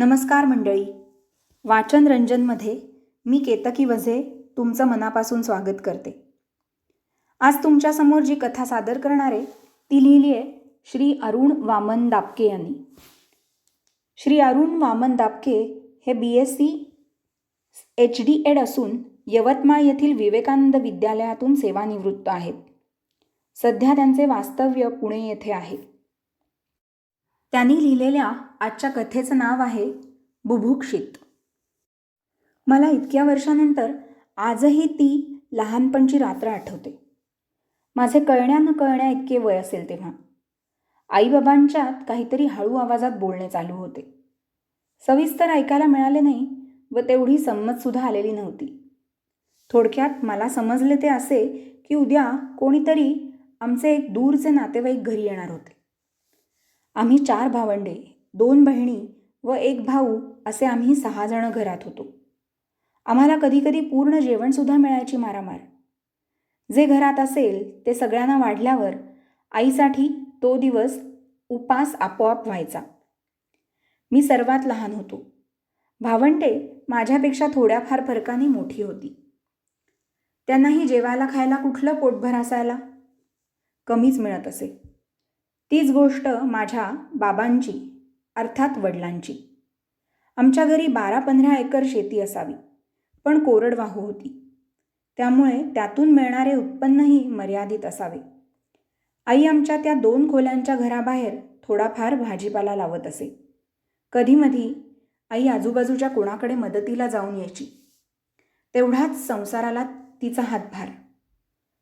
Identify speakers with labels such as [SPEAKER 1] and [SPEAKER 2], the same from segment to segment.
[SPEAKER 1] नमस्कार मंडळी. वाचन रंजनमध्ये मी केतकी वझे तुमचं मनापासून स्वागत करते. आज तुमच्यासमोर जी कथा सादर करणारे ती लिहिली आहे श्री अरुण वामन दापके यांनी. श्री अरुण वामन दापके हे B S C H D Ed असून यवतमाळ येथील विवेकानंद विद्यालयातून सेवानिवृत्त आहेत. सध्या त्यांचे वास्तव्य पुणे येथे आहे. त्यांनी लिहिलेल्या आजच्या कथेचं नाव आहे बुभुक्षित. मला इतक्या वर्षानंतर आजही ती लहानपणची रात्र आठवते. माझे कळण्या न कळण्या इतके वय असेल तेव्हा. आईबाबांच्यात काहीतरी हळू आवाजात बोलणे चालू होते. सविस्तर ऐकायला मिळाले नाही व तेवढी संमतसुद्धा आलेली नव्हती. थोडक्यात मला समजले ते असे की उद्या कोणीतरी आमचे एक दूरचे नातेवाईक घरी येणार होते. आम्ही चार भावंडे दोन बहिणी व एक भाऊ असे आम्ही सहाजणं घरात होतो. आम्हाला कधीकधी पूर्ण जेवणसुद्धा मिळायची मारामार. जे घरात असेल ते सगळ्यांना वाढल्यावर आईसाठी तो दिवस उपास आपोआप व्हायचा. मी सर्वात लहान होतो. भावंडे माझ्यापेक्षा थोड्याफार फरकाने मोठी होती. त्यांनाही जेवायला खायला कुठलं पोटभर असायला? कमीच मिळत असे. तीच गोष्ट माझ्या बाबांची अर्थात वडिलांची. आमच्या घरी बारा पंधरा एकर शेती असावी पण कोरडवाहू होती. त्यामुळे त्यातून मिळणारे उत्पन्नही मर्यादित असावे. आई आमच्या त्या दोन खोल्यांच्या घराबाहेर थोडाफार भाजीपाला लावत असे. कधीमधी आई आजूबाजूच्या कोणाकडे मदतीला जाऊन यायची. तेवढाच संसाराला तिचा हातभार.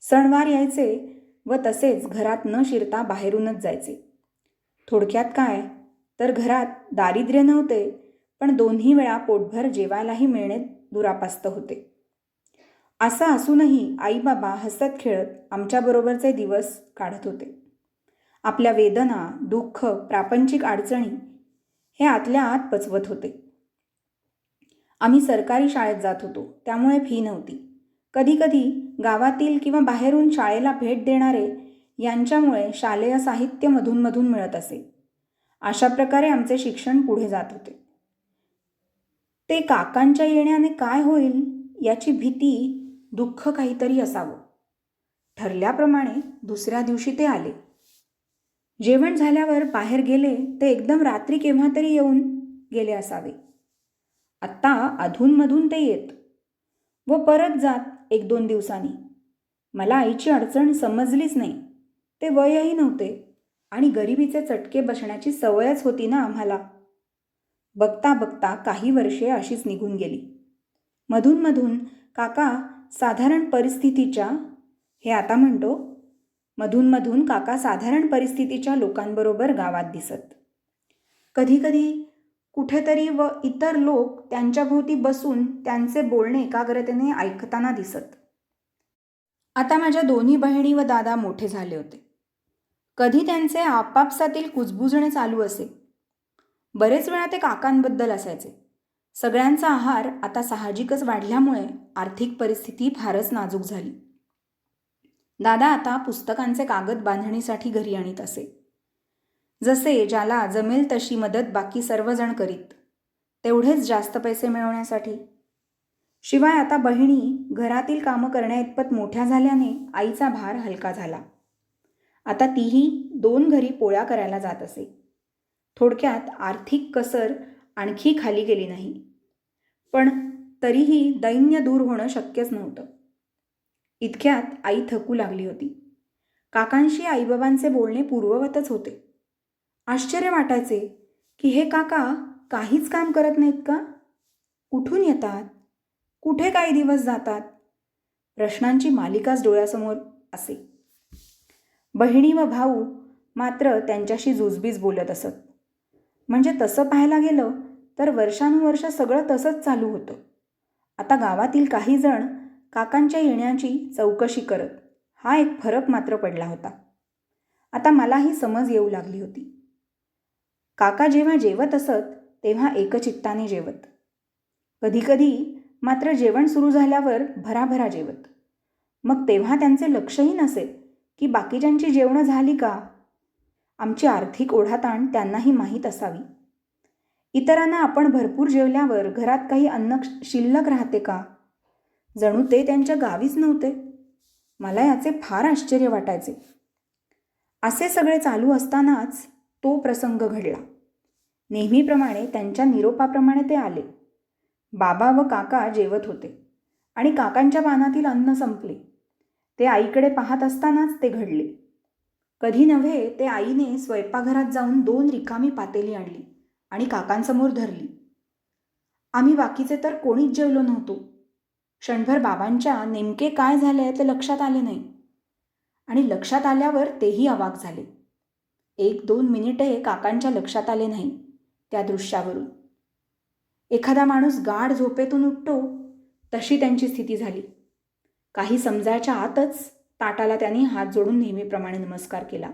[SPEAKER 1] सणवार यायचे व तसेच घरात न शिरता बाहेरूनच जायचे. थोडक्यात काय? तर घरात दारिद्र्य नव्हते पण दोन्ही वेळा पोटभर जेवायलाही मिळणे दुरापास्त होते. असं असूनही आईबाबा हसत खेळत आमच्याबरोबरचे दिवस काढत होते. आपल्या वेदना दुःख प्रापंचिक अडचणी हे आतल्या आत पचवत होते. आम्ही सरकारी शाळेत जात होतो त्यामुळे फी नव्हती. कधीकधी गावातील किंवा बाहेरून शाळेला भेट देणारे यांच्यामुळे शालेय साहित्य मधूनमधून मिळत असे. अशा प्रकारे आमचे शिक्षण पुढे जात होते. ते काकांच्या येण्याने काय होईल याची भीती दुःख काहीतरी असावं. ठरल्याप्रमाणे दुसऱ्या दिवशी ते आले. जेवण झाल्यावर बाहेर गेले ते एकदम रात्री केव्हा तरी येऊन गेले असावे. आत्ता अधूनमधून ते येत. व परत जात एक दोन दिवसांनी. मला आईची अडचण समजलीच नाही. ते वयही नव्हते आणि गरिबीचे चटके बसण्याची सवयच होती ना आम्हाला. बघता बघता काही वर्षे अशीच निघून गेली. मधूनमधून काका साधारण परिस्थितीच्या हे आता म्हणतो मधूनमधून काका साधारण परिस्थितीच्या लोकांबरोबर गावात दिसत. कधीकधी कुठेतरी व इतर लोक त्यांच्याभोवती बसून त्यांचे बोलणे एकाग्रतेने ऐकताना दिसत. आता माझ्या दोन्ही बहिणी व दादा मोठे झाले होते. कधी त्यांचे आपापसातील कुजबुजणे चालू असे? बरेच वेळा ते काकांबद्दल असायचे. सगळ्यांचा आहार आता साहजिकच वाढल्यामुळे आर्थिक परिस्थिती फारच नाजूक झाली. दादा आता पुस्तकांचे कागद बांधणीसाठी घरी आणीत असे. जसे ज्याला जमेल तशी मदत बाकी सर्वजण करीत. तेवढेच जास्त पैसे मिळवण्यासाठी. शिवाय आता बहिणी घरातील कामं करण्याइतपत मोठ्या झाल्याने आईचा भार हलका झाला. आता तीही दोन घरी पोळ्या करायला जात असे. थोडक्यात आर्थिक कसर आणखी खाली गेली नाही. पण तरीही दैन्य दूर होणं शक्यच नव्हतं. इतक्यात आई थकू लागली होती. काकांशी आईबाबांचे बोलणे पूर्ववतच होते. आश्चर्य वाटायचे की हे काका काहीच काम करत नाहीत का? कुठून येतात? कुठे काही दिवस जातात? प्रश्नांची मालिकाच डोळ्यासमोर असे. बहिणी व भाऊ मात्र त्यांच्याशी जुजबीज बोलत असत. म्हणजे तसं पाहायला गेलं तर वर्षानुवर्ष सगळं तसंच चालू होतं. आता गावातील काही जण काकांच्या येण्याची चौकशी करत हा एक फरक मात्र पडला होता. आता मलाही समज येऊ लागली होती. काका जेव्हा जेवत असत तेव्हा एकचित्ताने जेवत. कधीकधी मात्र जेवण सुरू झाल्यावर भराभरा जेवत. मग तेव्हा त्यांचे लक्षही नसे की बाकीच्यांची जेवणं झाली का? आमची आर्थिक ओढाताण त्यांनाही माहीत असावी. इतरांना आपण भरपूर जेवल्यावर घरात काही अन्न शिल्लक राहते का? जणू ते त्यांच्या गावीच नव्हते. मला याचे फार आश्चर्य वाटायचे. असे सगळे चालू असतानाच तो प्रसंग घडला. नेहमीप्रमाणे त्यांच्या निरोपाप्रमाणे ते आले. बाबा व काका जेवत होते आणि काकांच्या पानातील अन्न संपले. ते आईकडे पाहत असतानाच ते घडले. कधी नव्हे ते आईने स्वयंपाकघरात जाऊन दोन रिकामी पातेली आणली आणि काकांसमोर धरली. आम्ही बाकीचे तर कोणीच जेवलो नव्हतो. क्षणभर बाबांच्या नेमके काय झाले ते लक्षात आले नाही. आणि लक्षात आल्यावर तेही अवाक झाले. एक दोन मिनिटे काकांच्या लक्षात आले नाही. त्या दृश्यावरून. एखादा माणूस गाढ झोपेतून उठतो तशी त्यांची स्थिती झाली. काही समजायच्या आतच ताटाला त्यांनी हात जोडून नेहमीप्रमाणे नमस्कार केला.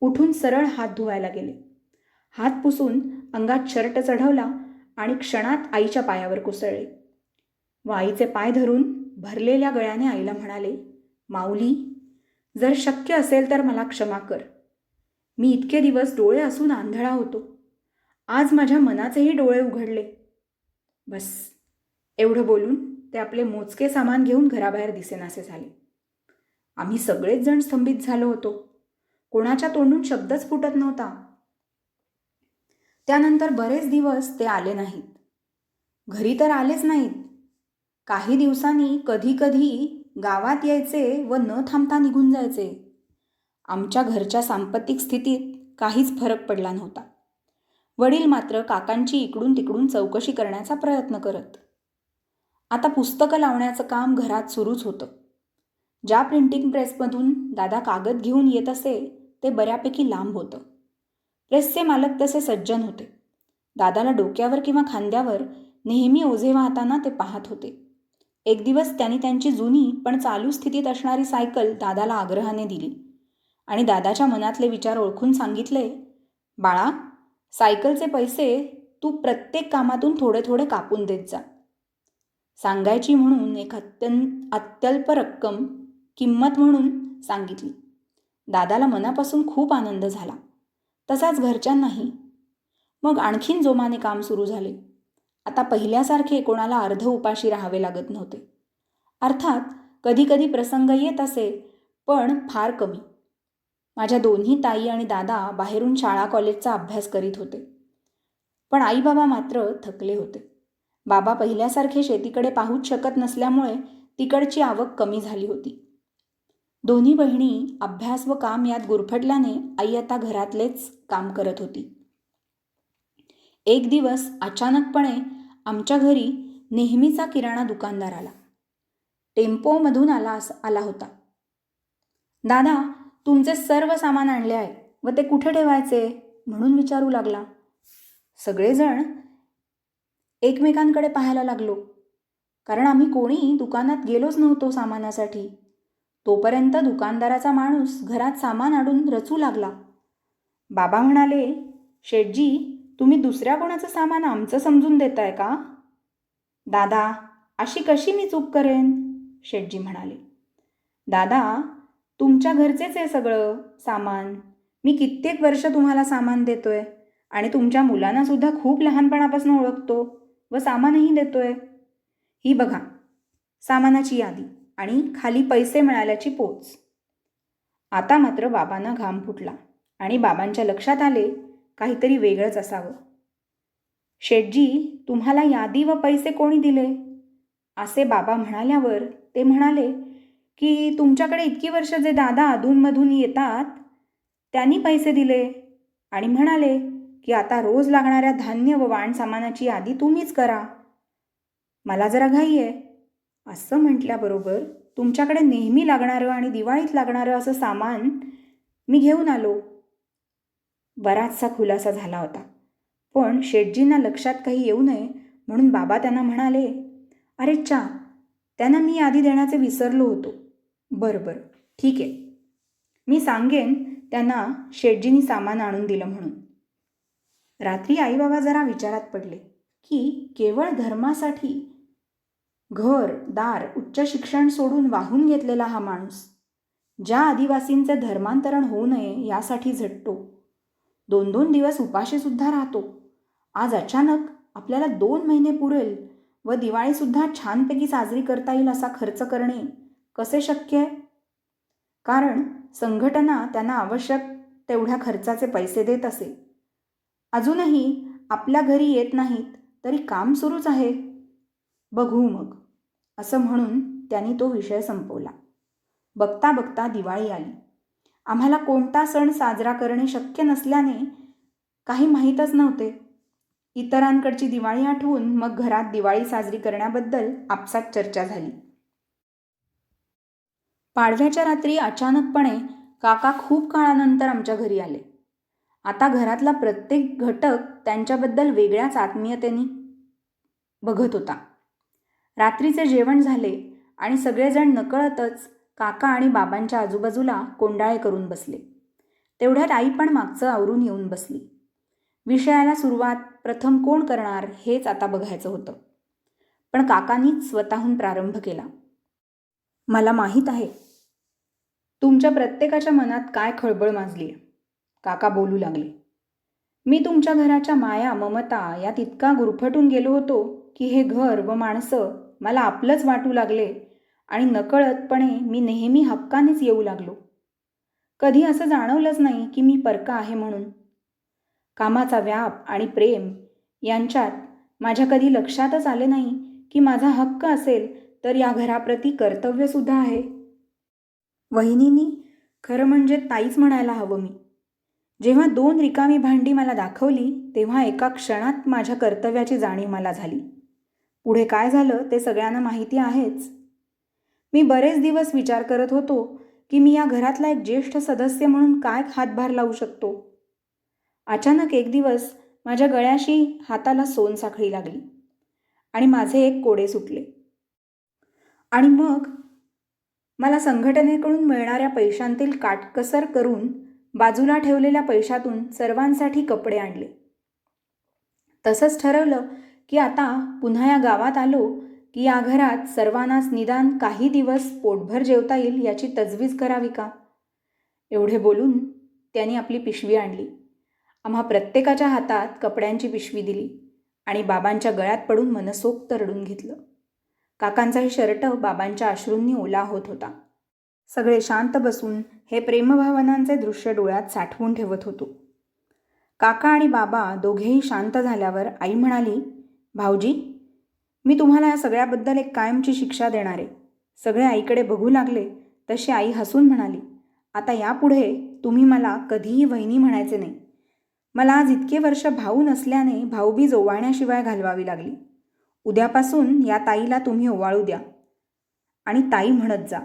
[SPEAKER 1] उठून सरळ हात धुवायला गेले. हात पुसून अंगात शर्ट चढवला आणि क्षणात आईच्या पायावर कोसळले. व आईचे पाय धरून भरलेल्या गळ्याने आईला म्हणाले माऊली जर शक्य असेल तर मला क्षमा कर. मी इतके दिवस डोळे असून आंधळा होतो. आज माझ्या मनाचेही डोळे उघडले. बस एवढं बोलून ते आपले मोजके सामान घेऊन घराबाहेर दिसेनासे झाले. आम्ही सगळेच जण स्तंभित झालो होतो. कोणाच्या तोंडून शब्दच फुटत नव्हता. त्यानंतर बरेच दिवस ते आले नाहीत. घरी तर आलेच नाहीत. काही दिवसांनी कधी कधी गावात यायचे व न थांबता निघून जायचे. आमच्या घरच्या सांपत्तिक स्थितीत काहीच फरक पडला नव्हता. वडील मात्र काकांची इकडून तिकडून चौकशी करण्याचा प्रयत्न करत. आता पुस्तकं लावण्याचं काम घरात सुरूच होतं. ज्या प्रिंटिंग प्रेसमधून दादा कागद घेऊन येत असे ते बऱ्यापैकी लांब होतं. प्रेसचे मालक तसे सज्जन होते. दादाला डोक्यावर किंवा खांद्यावर नेहमी ओझे वाहताना ते पाहत होते. एक दिवस त्यांनी त्यांची जुनी पण चालू स्थितीत असणारी सायकल दादाला आग्रहाने दिली. आणि दादाच्या मनातले विचार ओळखून सांगितले बाळा सायकलचे पैसे तू प्रत्येक कामातून थोडे थोडे कापून देत जा. सांगायची म्हणून एक अत्यंत अत्यल्प रक्कम किंमत म्हणून सांगितली. दादाला मनापासून खूप आनंद झाला. तसाच घरच्यांनाही. मग आणखीन जोमाने काम सुरू झाले. आता पहिल्यासारखे कोणाला अर्ध उपाशी राहावे लागत नव्हते. अर्थात कधीकधी प्रसंग येत असे पण फार कमी. माझ्या दोन्ही ताई आणि दादा बाहेरून शाळा कॉलेजचा अभ्यास करीत होते. पण आई बाबा मात्र थकले होते. बाबा पहिल्यासारखे शेतीकडे पाहूच शकत नसल्यामुळे तिकडची आवक कमी झाली होती. दोन्ही बहिणी अभ्यास व काम यात गुरफटल्याने आई आता घरातलेच काम करत होती. एक दिवस अचानकपणे आमच्या घरी नेहमीचा किराणा दुकानदार आला. टेम्पोमधून आला आला होता. दादा तुमचे सर्व सामान आणले आहे व ते कुठे ठेवायचे म्हणून विचारू लागला. सगळेजण एकमेकांकडे पाहायला लागलो. कारण आम्ही कोणी दुकानात गेलोच नव्हतो सामानासाठी. तोपर्यंत दुकानदाराचा माणूस घरात सामान आणून रचू लागला. बाबा म्हणाले शेठजी तुम्ही दुसऱ्या कोणाचं सामान आमचं समजून देताय का? दादा अशी कशी मी चूक करेन? शेठजी म्हणाले. दादा तुमच्या घरचेच आहे सगळं सामान. मी कित्येक वर्ष तुम्हाला सामान देतो आहे आणि तुमच्या मुलांनासुद्धा खूप लहानपणापासून ओळखतो व सामानही देतो आहे ही बघा सामानाची यादी आणि खाली पैसे मिळाल्याची पोच. आता मात्र बाबांना घाम फुटला आणि बाबांच्या लक्षात आले काहीतरी वेगळंच असावं. शेटजी तुम्हाला यादी व पैसे कोणी दिले? असे बाबा म्हणाल्यावर ते म्हणाले की तुमच्याकडे इतकी वर्ष जे दादा अधूनमधून येतात त्यांनी पैसे दिले. आणि म्हणाले की आता रोज लागणाऱ्या धान्य व वाण सामानाची यादी तुम्हीच करा. मला जरा घाई आहे. असं म्हटल्याबरोबर तुमच्याकडे नेहमी लागणारं आणि दिवाळीत लागणारं असं सामान मी घेऊन आलो. बराचसा खुलासा झाला होता. पण शेटजींना लक्षात काही येऊ नये म्हणून बाबा त्यांना म्हणाले अरे चा त्यांना मी यादी देण्याचे विसरलो होतो. बरं बरं. ठीक आहे. मी सांगेन त्यांना शेटजीनी सामान आणून दिलं म्हणून. रात्री आई बाबा जरा विचारात पडले की केवळ धर्मासाठी घर दार उच्च शिक्षण सोडून वाहून घेतलेला हा माणूस ज्या आदिवासींचे धर्मांतरण होऊ नये यासाठी झटतो. दोन दोन दिवस उपाशीसुद्धा राहतो. आज अचानक आपल्याला दोन महिने पुरेल व दिवाळीसुद्धा छानपैकी साजरी करता येईल असा खर्च करणे कसे शक्य आहे? कारण संघटना त्यांना आवश्यक तेवढ्या खर्चाचे पैसे देत असे. अजूनही आपल्या घरी येत नाहीत तरी काम सुरूच आहे. बघू मग असं म्हणून त्यांनी तो विषय संपवला. बघता बघता दिवाळी आली. आम्हाला कोणता सण साजरा करणे शक्य नसल्याने काही माहीतच नव्हते. इतरांकडची दिवाळी आठवून मग घरात दिवाळी साजरी करण्याबद्दल आपसात चर्चा झाली. पाडव्याच्या रात्री अचानकपणे काका खूप काळानंतर आमच्या घरी आले. आता घरातला प्रत्येक घटक त्यांच्याबद्दल वेगळ्याच आत्मीयतेने बघत होता. रात्रीचे जेवण झाले आणि सगळेजण नकळतच काका आणि बाबांच्या आजूबाजूला कोंडाळे करून बसले. तेवढ्यात आई पण मागचं आवरून येऊन बसली. विषयाला सुरुवात प्रथम कोण करणार हेच आता बघायचं होतं. पण काकांनीच स्वतःहून प्रारंभ केला. मला माहीत आहे. तुमच्या प्रत्येकाच्या मनात काय खळबळ माजली आहे काका बोलू लागले. मी तुमच्या घराच्या माया ममता यात इतका गुरफटून गेलो होतो की हे घर व माणसं मला आपलंच वाटू लागले आणि नकळतपणे मी नेहमी हक्कानेच येऊ लागलो. कधी असं जाणवलंच नाही की मी परका आहे म्हणून. कामाचा व्याप आणि प्रेम यांच्यात माझ्या कधी लक्षातच आले नाही की माझा हक्क असेल तर या घराप्रती कर्तव्यसुद्धा आहे. वहिनीनी खरं म्हणजे ताईच म्हणायला हवं मी. जेव्हा दोन रिकामी भांडी मला दाखवली तेव्हा एका क्षणात माझ्या कर्तव्याची जाणीव मला झाली. पुढे काय झालं ते सगळ्यांना माहिती आहेच. मी बरेच दिवस विचार करत होतो की मी या घरातला एक ज्येष्ठ सदस्य म्हणून काय हातभार लावू शकतो? अचानक एक दिवस माझ्या गळ्याशी हाताला सोन साखळी लागली आणि माझे एक कोडे सुटले. आणि मग मला संघटनेकडून मिळणाऱ्या पैशांतील काटकसर करून बाजूला ठेवलेल्या पैशातून सर्वांसाठी कपडे आणले. तसंच ठरवलं की आता पुन्हा या गावात आलो की या घरात सर्वांनाच निदान काही दिवस पोटभर जेवता येईल याची तजवीज करावी का? एवढे बोलून त्यांनी आपली पिशवी आणली. आम्हा प्रत्येकाच्या हातात कपड्यांची पिशवी दिली आणि बाबांच्या गळ्यात पडून मनसोक्त रडून घेतलं. काकांचाही शर्ट बाबांच्या अश्रूंनी ओला होत होता. सगळे शांत बसून हे प्रेमभावनांचे दृश्य डोळ्यात साठवून ठेवत होतो. काका आणि बाबा दोघेही शांत झाल्यावर आई म्हणाली भाऊजी मी तुम्हाला या सगळ्याबद्दल एक कायमची शिक्षा देणार आहे. सगळे आईकडे बघू लागले. तशी आई हसून म्हणाली आता यापुढे तुम्ही मला कधीही वहिनी म्हणायचे नाही. मला आज इतके वर्ष भाऊ नसल्याने भाऊबीज ओवाळण्याशिवाय घालवावी लागली. उद्यापासून या ताईला तुम्ही ओवाळू द्या. आणि ताई म्हणत जा.